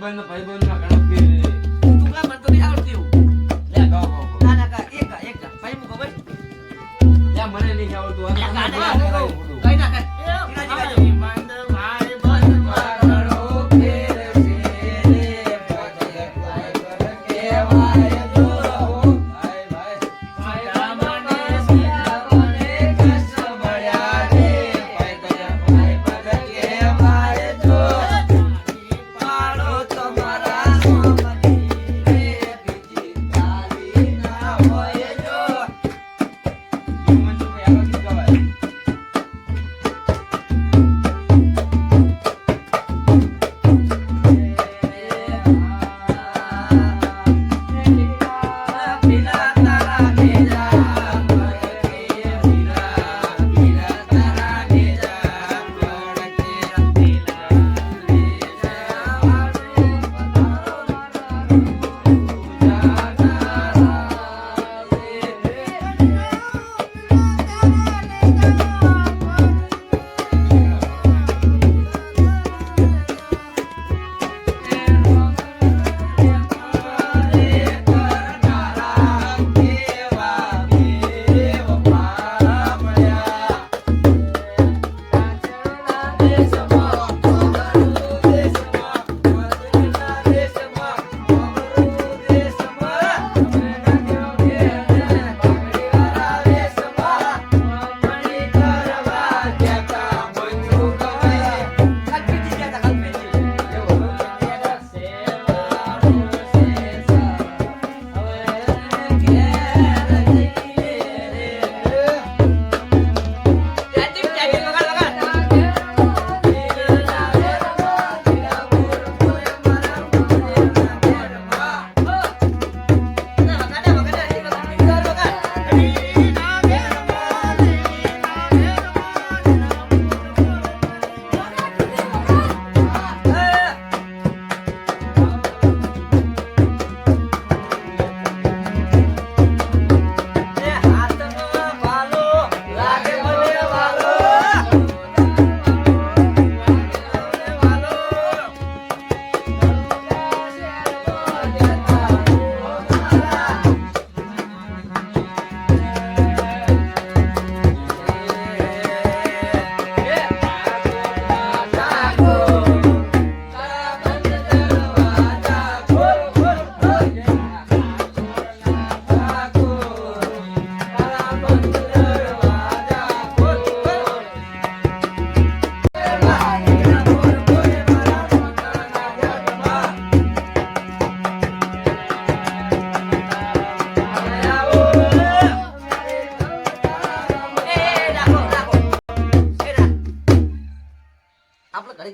ભાઈબંધ ભાઈબંધના ગણતરી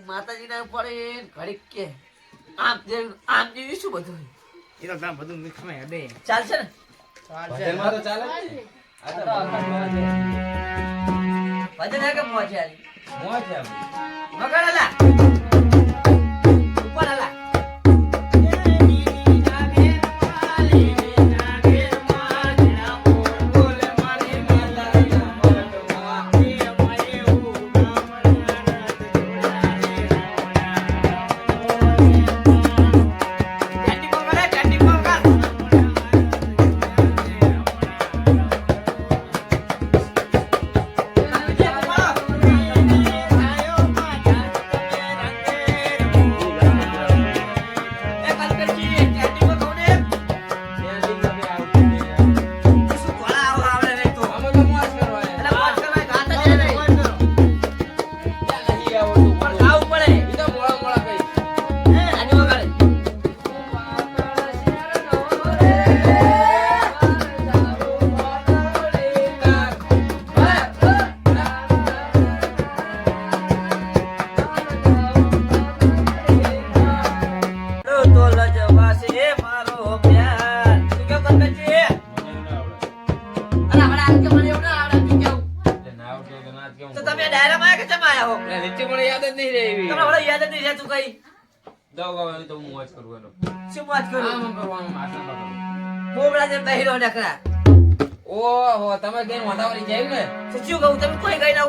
ઘડીક પડે ઘડીક કે આમ જેવું શું બધું એ ચાલશે ને? ભજનમાં મોજ છે. મોજ છે. મગર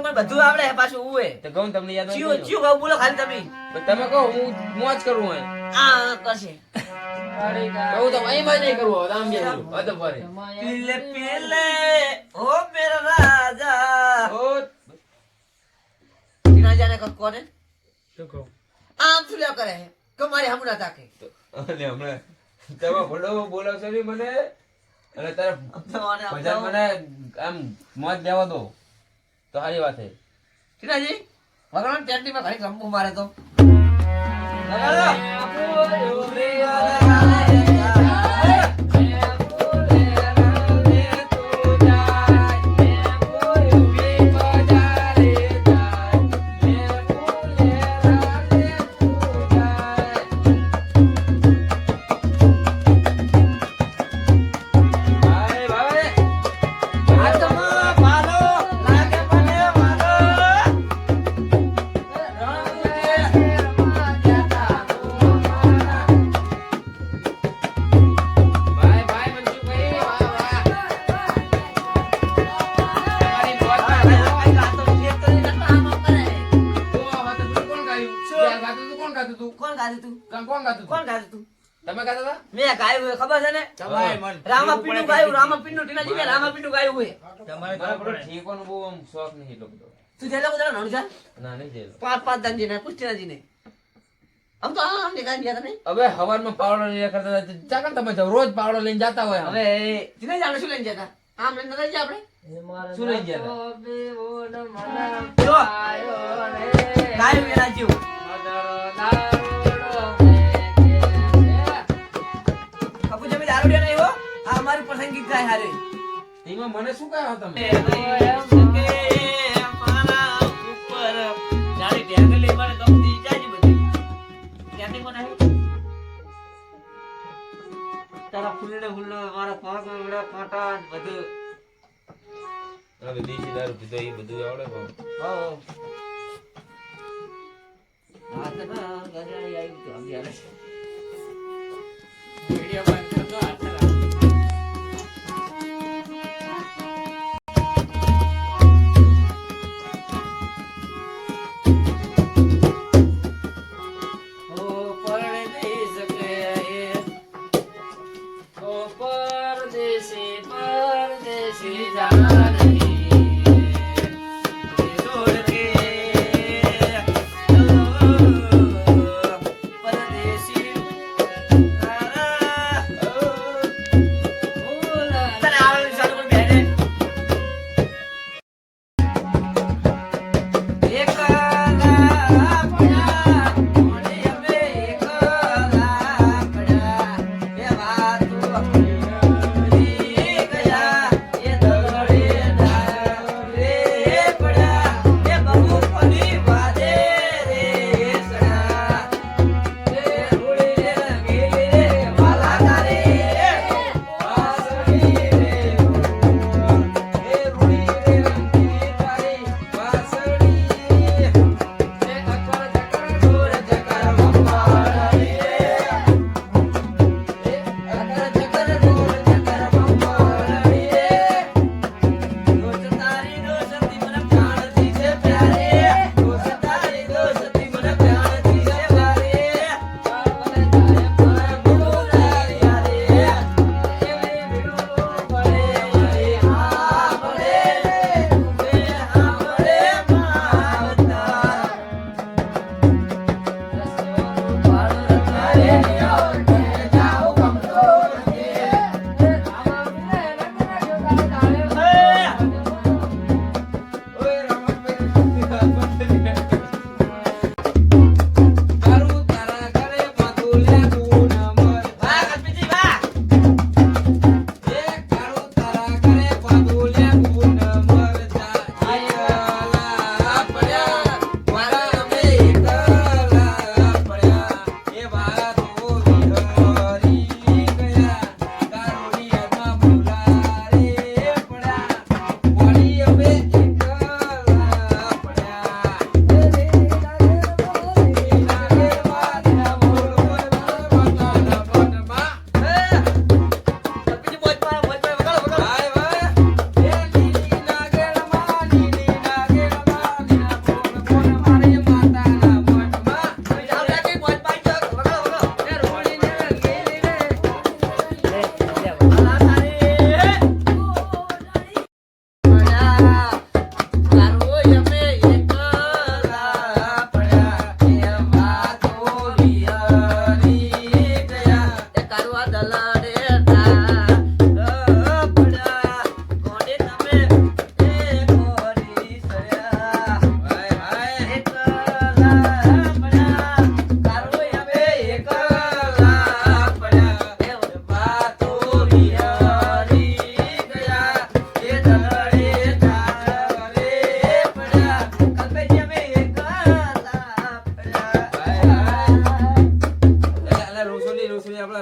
તમે બધું આવડે પાછું ઉવે? તો યાદ શું શું કહું બોલો ખાલી તમે. તમે કહો હું મોજ કરું હોય. તો મેરા રાજા. જાને કો કોને? શું કહું? આમ સુલ્યા કરે? કે મારી હમણાં ના તાકે. અને હમણાં તમે ભલો બોલાવશો નહીં મને? અને તારે તમારે મને આમ મોજ લેવા દો. તો સારી વાત છે. ટીનાજી ભગવાન ટેન્ટીમાં ઘણી રમવું મારે તો. ગાતું તું? કોણ ગાતું તું? તમે ગાતા હતા? મેં ગાયું હોય ખબર છે ને? તમારે મન રામાપીંડું ગાયું રામાપીંડું ટીનાજી મેં રામાપીંડું ગાયું હોય. તમારે મારે ખબર પેલો બહુ આમ શોખ નહીં એટલો બધો. તું જેલો બધા નણું છે? ના નહીં જેલો પાંચ પાંચ દાનજી ને પૂછ ટીનાજી ને આમ તો આમ દેખાય ગયા તમે. હવે હવારમાં પાવડો લઈને કરતા હતા ચાકણ તમે જાઓ રોજ પાવડો લઈને જાતા હોય હવે શું લઈને જતા આમ લઈને નતા ગયા આપણે? શું લઈને ગયા હતા? ગાયું એના જીવ. થાય હારે એમાં મને શું કહ્યો તમે તારા ફૂલને ફૂલનો મારા પગ ઉડા કાંટા ને બધું. આ તો દેશી દારૂ પીધો એ બધું આવડે પણ હો હા. તો ના આવી તો આવી આવે.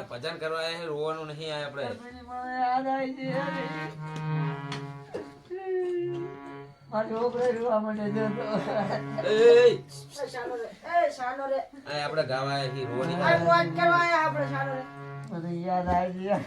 ભજન કરવા આવ્યા રોવાનું નહીં આ આપણે. આપડે ગાવા રોવાની યાદ આવી ગયા.